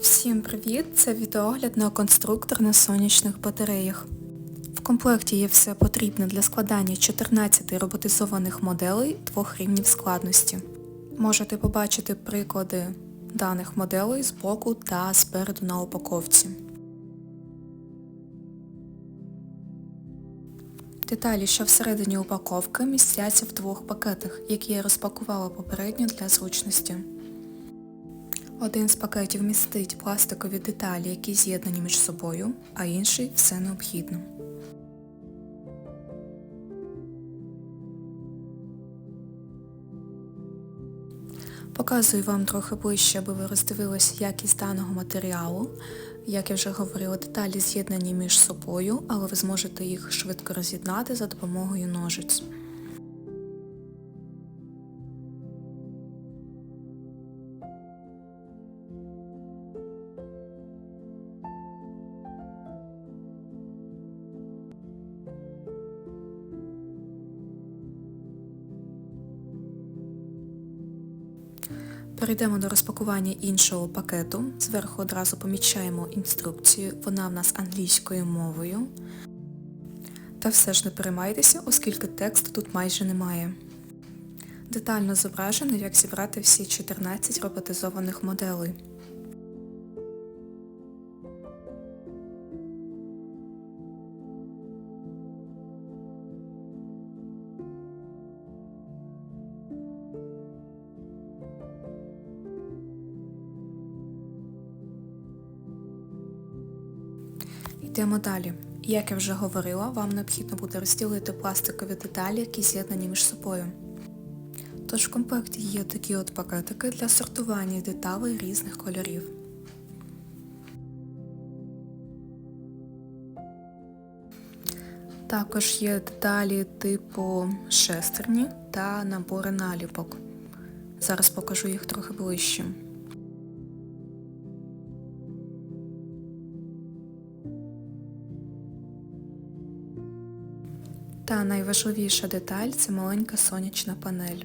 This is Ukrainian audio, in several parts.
Всім привіт! Це відеогляд на конструктор на сонячних батареях. В комплекті є все потрібне для складання 14 роботизованих моделей двох рівнів складності. Можете побачити приклади даних моделей з боку та спереду на упаковці. Деталі, що всередині упаковки, містяться в двох пакетах, які я розпакувала попередньо для зручності. Один з пакетів містить пластикові деталі, які з'єднані між собою, а інший все необхідне. Показую вам трохи ближче, аби ви роздивилися якість даного матеріалу. Як я вже говорила, деталі з'єднані між собою, але ви зможете їх швидко роз'єднати за допомогою ножиць. Перейдемо до розпакування іншого пакету. Зверху одразу помічаємо інструкцію, вона в нас англійською мовою. Та все ж не переймайтеся, оскільки тексту тут майже немає. Детально зображено, як зібрати всі 14 роботизованих моделей. Йдемо далі. Як я вже говорила, вам необхідно буде розділити пластикові деталі, які з'єднані між собою. Тож в комплекті є такі от пакетики для сортування деталей різних кольорів. Також є деталі типу шестерні та набори наліпок. Зараз покажу їх трохи ближче. Та найважливіша деталь це маленька сонячна панель.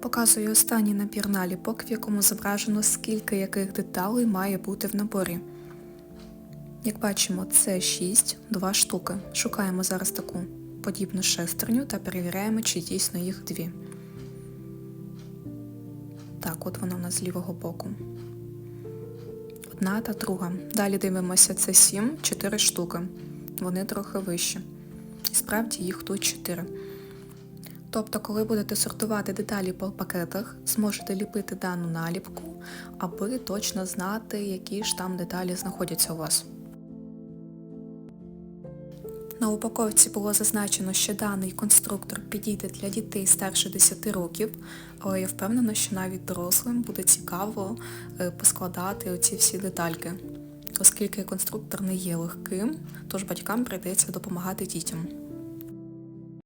Показую останній набір наліпок, в якому зображено скільки яких деталей має бути в наборі. Як бачимо, це 6, 2 штуки. Шукаємо зараз таку подібну шестерню та перевіряємо, чи дійсно їх дві. Так, от вона у нас з лівого боку. Одна та друга. Далі дивимося, це 7, 4 штуки. Вони трохи вищі. І справді їх тут 4. Тобто, коли будете сортувати деталі по пакетах, зможете ліпити дану наліпку, аби точно знати, які ж там деталі знаходяться у вас. На упаковці було зазначено, що даний конструктор підійде для дітей старше 10 років, але я впевнена, що навіть дорослим буде цікаво е, поскладати оці всі детальки, оскільки конструктор не є легким, тож батькам прийдеться допомагати дітям.